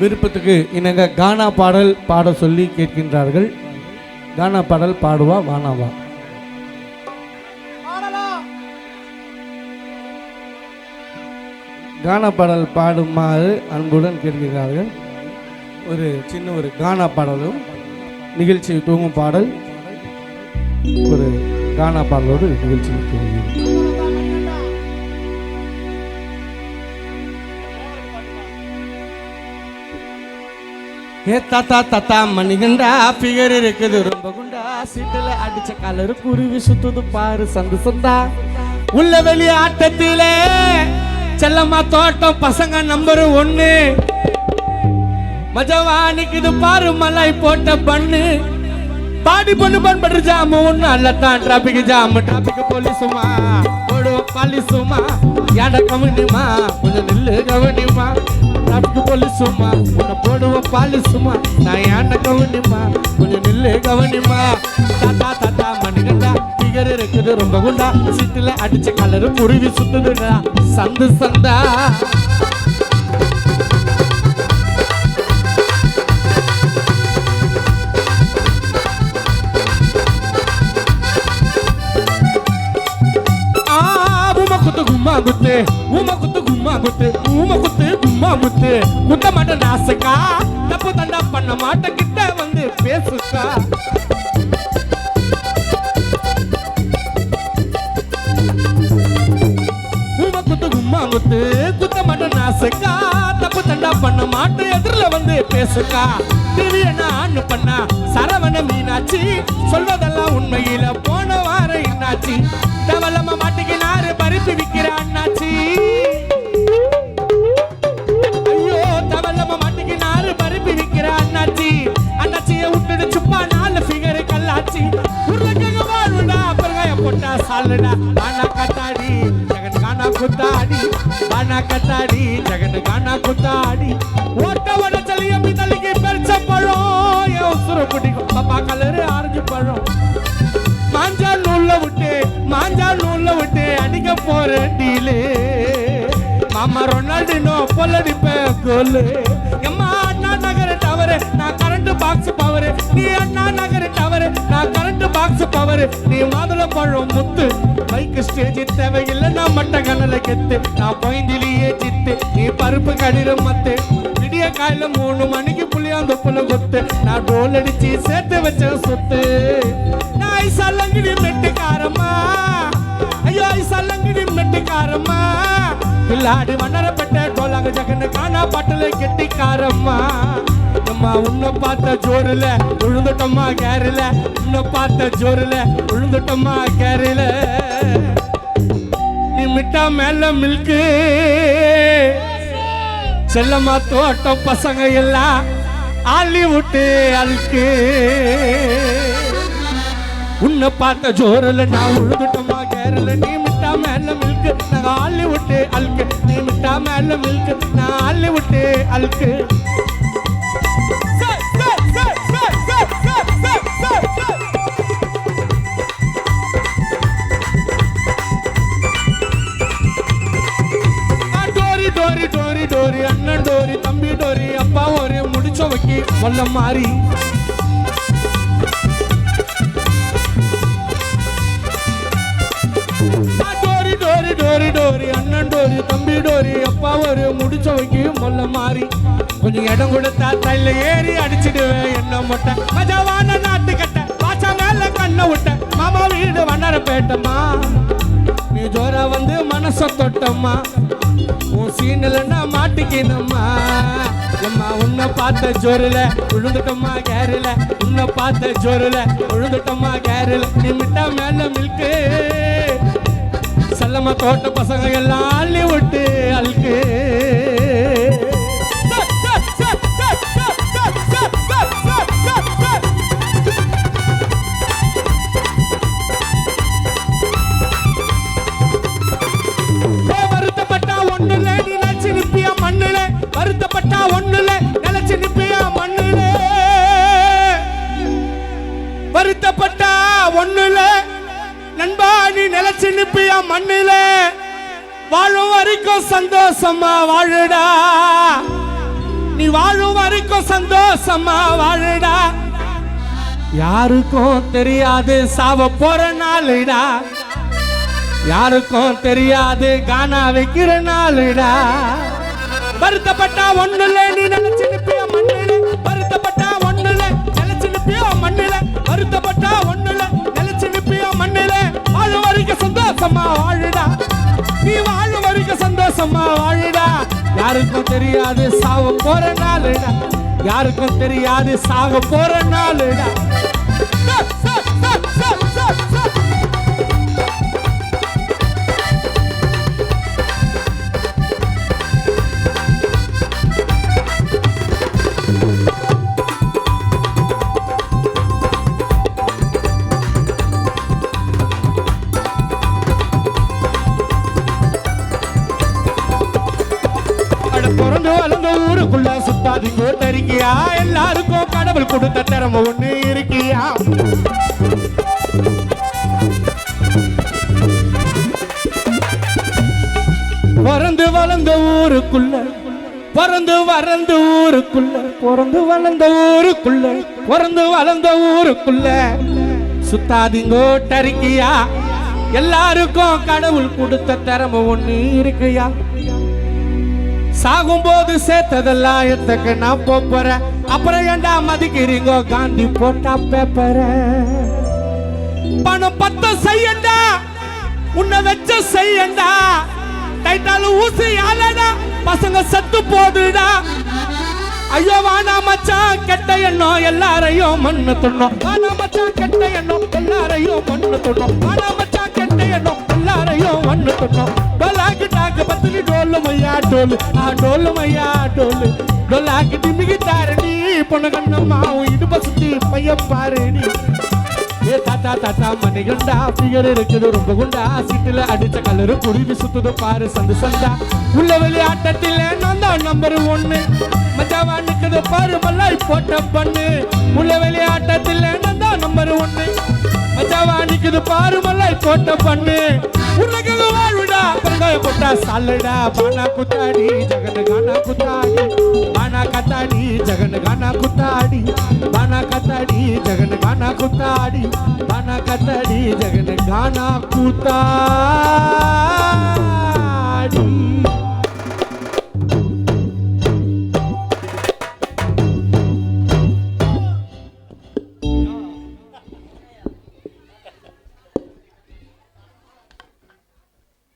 விருப்பத்துக்கு இணங்க கானா பாடல் பாட சொல்லி கேட்கின்றார்கள். கானா பாடல் பாடுவா வானாவா கானா பாடல் பாடுமாறு அன்புடன் கேட்கிறார்கள். ஒரு சின்ன ஒரு கானா பாடலும் நிகழ்ச்சி தூங்கும் பாடல். ஒரு கானா பாடலோடு நிகழ்ச்சி தூங்குகிறது ஏ தாத்தா தாத்தா மணிகண்டா பிகர் இருக்குது. ரொம்ப குண்டா சீட்டுல அடிச்ச கலரு குருவி சுத்துது பாரு சந்து சந்தா. உள்ள வெளிய ஆட்டத்திலே செல்லம்மா தோட்டம் பசங்க நம்பர் ஒன்னு. மஜவா நிக்குது பாரு மலை போட்ட பண்ணு. பாடி பொண்ணு பண்படுற ஜாமு ஒண்ணு அல்லத்தான் டிராபிக் ஜாமு டிராபிக் போலீஸுமா? போடுவோம் பாலிசுமா ஏட கவனிமா? கொஞ்சம் நில்லு கவனிமா? டிராபிக் போலீஸுமா உன்னை போடுவோம் பாலிசுமா நான் ஏண்ட கவனிமா கொஞ்சம் நில்லு கவனிமா தாத்தா தாத்தா மணிகண்டா பிகர் இருக்குது ரொம்ப குண்டா சிட்டுல அடிச்ச கலரு குருவி சுத்துதுடா சந்து சந்தா ಆ ಉಮ ಕುತ್ತು ಗುಮ್ಮ ಗುತ್ತೆ ಉಮ ಕುತ್ತು அம்மா முத்து. முத்த மாட்ட நாசுக்கா தப்பு தண்டா பண்ண மாட்ட கிட்ட வந்து பேசுக்கா உமா குத்து உமா குத்து. குத்த மாட்ட நாசுக்கா தப்பு தண்டா பண்ண மாட்டு எதிரில் வந்து பேசுக்கா. டிவி என்ன ஆண் சரவண மீனாட்சி. சொல்வதெல்லாம் உண்மையில போன வாரம் என்னாச்சு? போட்டா சாலுடா பானா கத்தாடி ஜெகன் கானா குத்தாடி பானா கத்தாடி ஜெகன் கானா குத்தாடி. ஓட்ட வட பெருச்ச பழம். என் உசுறு பிடிக்கும். பாப்பா கலரு ஆரஞ்சு பழம். மாஞ்சா நூல்ல விட்டு மாஞ்சா நூல்ல விட்டு அடிக்க போற டீலு. மாமா ரொனால்டினோ பொல்லடிப்ப கோலு. எம்மா அண்ணா நகர் டவரு நான் கரண்ட் பாக்ஸ் பவரு நீ அண்ணா நகர் டவரு நான் பாக்ஸ் பவரு நீ மாதுளை பழம் முத்து. பைக்கு ஸ்டேஜ் தேவையில்லை நான் மட்ட கண்ணல கெத்து. நான் பொயந்திலேயே சித்து நீ பருப்பு கடிர மத்து. விடிய காயில மூணு மணிக்கு புளியாந்தொப்புல கொத்து. நான் டோல் அடிச்சு சேர்த்து வச்ச சொத்து. நான் சல்லங்கிடி மெட்டுக்காரம்மா. ஐயோ சல்லங்கிடி மெட்டுக்காரம்மா. பிள்ளாடி மன்னரப்பட்ட டோலாங்க ஜகன்னு காணா பாட்டுல கெட்டிக்காரம்மா. அம்மா உன்னை பார்த்த ஜோரில் விழுந்துட்டோமா கேரில. உன்னை பார்த்த ஜோரில் விழுந்துட்டோமா கேரில. நீ மிட்டா மேல மில்கு செல்லம்மா தோட்டம் பசங்க எல்லாம் ஆளி விட்டு அழுக்கு உன்னை பார்த்த ஜோரில் நான் உழுதுட்டோமா கேரள நீ மிட்டா மேல மில்கு நான் ஆளி விட்டு அழுக்கு நீ மிட்டா மேல மில்கு நான் ஆளி விட்டு அழுக்கு டோரி அண்ணன் டோரி தம்பி டோரி அப்பா ஒரு முடிச்ச வைக்கி வல்ல மாறி. டோரி டோரி டோரி டோரி அண்ணன் டோரி தம்பி டோரி அப்பா ஒரு முடிச்ச வைக்கி மொல்ல மாறி. கொஞ்சம் இடம் கொடுத்தா தைல ஏறி அடிச்சிடுவேன் என்ன முட்டை. மஜாவான நாட்டு கட்ட பாச்சா மேல கண்ணை விட்ட மாமா வீடு வண்ணர பேட்டம்மா நீ ஜோரா வந்து மனச தொட்டம்மா. உன் சீனலன்னா மாட்டிக்கினம்மா அம்மா உன்னை பார்த்த ஜோரில் விழுந்துட்டம்மா கேரில். உன்னை பார்த்த ஜோரில் விழுந்துட்டம்மா கேரில். நீ மிட்டா மேல மில்க்கு செல்லம்மா தோட்ட பசங்க எல்லாம் அள்ளி விட்டு அழுக்கு மண்ணுல. வாழும் வரைக்கும் சந்தோஷமா வாழுடா. நீ வாழும் வரைக்கும் சந்தோஷமா வாழுடா. யாருக்கும் தெரியாது சாவ போற நாளுடா. யாருக்கும் தெரியாது கானா வைக்கிற நாளுடா. வருத்தப்பட்டா ஒண்ணுல நீ நினைச்சு நிப்பிய மண்ணுல. வருத்தப்பட்டா ஒண்ணுல நினைச்சு நிப்பிய மண்ணுல. வருத்தப்பட்டா சந்தோஷமா வாழுடா. நீ வாழும் வரைக்கும் சந்தோஷமா வாழுடா. யாருக்கும் தெரியாது சாவ போற நாளுடா. யாருக்கும் தெரியாது சாக போற நாளுடா. ஊருக்குள்ள சுத்தாதி எல்லாருக்கும் கடவுள் கொடுத்த திறமை ஒண்ணு இருக்கியா? பிறந்து வளர்ந்த ஊருக்குள்ள பிறந்து வளர்ந்த ஊருக்குள்ள பிறந்து வளர்ந்த ஊருக்குள்ள பிறந்து வளர்ந்த ஊருக்குள்ள சுத்தாதிங்கோ டரிக்கியா எல்லாருக்கும் கடவுள் கொடுத்த திறமை ஒண்ணு இருக்கியா? சாகும்போது சேர்த்ததெல்லாம் எத்தக்கு நான் போறேன் அப்புறம் ஏண்டா மதிக்கிறீங்கோ? காந்தி போட்டா பேப்பர. பணம் பத்த செய்யண்டா. உன்னை வச்ச செய்யண்டா. டைட்டாலும் ஊசி ஆலடா பசங்க செத்து போடுடா ஐயோ வானா மச்சான் கெட்ட எண்ணம் எல்லாரையும் மண்ணு துண்ணோம் வானா மச்சான் கெட்ட எண்ணம் எல்லாரையும் மண்ணு துண்ணோம் வானா மச்சான் கெட்ட எண்ணம் எல்லாரையும் மண்ணு துண்ணோம் மையா டோலு ஆ டோல். மையா டோலு டோலாக்கு டிமிகி தாரடி பொண்ணு கண்ணம்மா இடுப்ப சுத்தி பையன் பாருடி. ஏ தாத்தா தாத்தா மணி குண்டா ஃபிகர் இருக்குது ரொம்ப குண்டா. சீட்டுல அடிச்ச கலரு குருவி சுத்துது பாரு சந்து சந்தா. உள்ள விளையாட்டத்தில் நான் தான் நம்பர் ஒன்னு. மச்சாவா நிக்குது பாரு மல்லாய் போட்ட பண்ணு. உள்ள விளையாட்டத்தில் நான் தான் நம்பர் ஒன்னு. மச்சாவா நிக்குது பாரு மல்லாய் போட்ட பண்ணு. உலக வாழ்விடா பரங்காய போட்டா சாலடா பானா குத்தாடி ஜகன் கானா குத்தாடி பானா கத்தாடி ஜகன் கானா குத்தாடி பானா கத்தாடி ஜகன் கானா குத்தாடி பானா கத்தாடி ஜகன் கானா குத்தா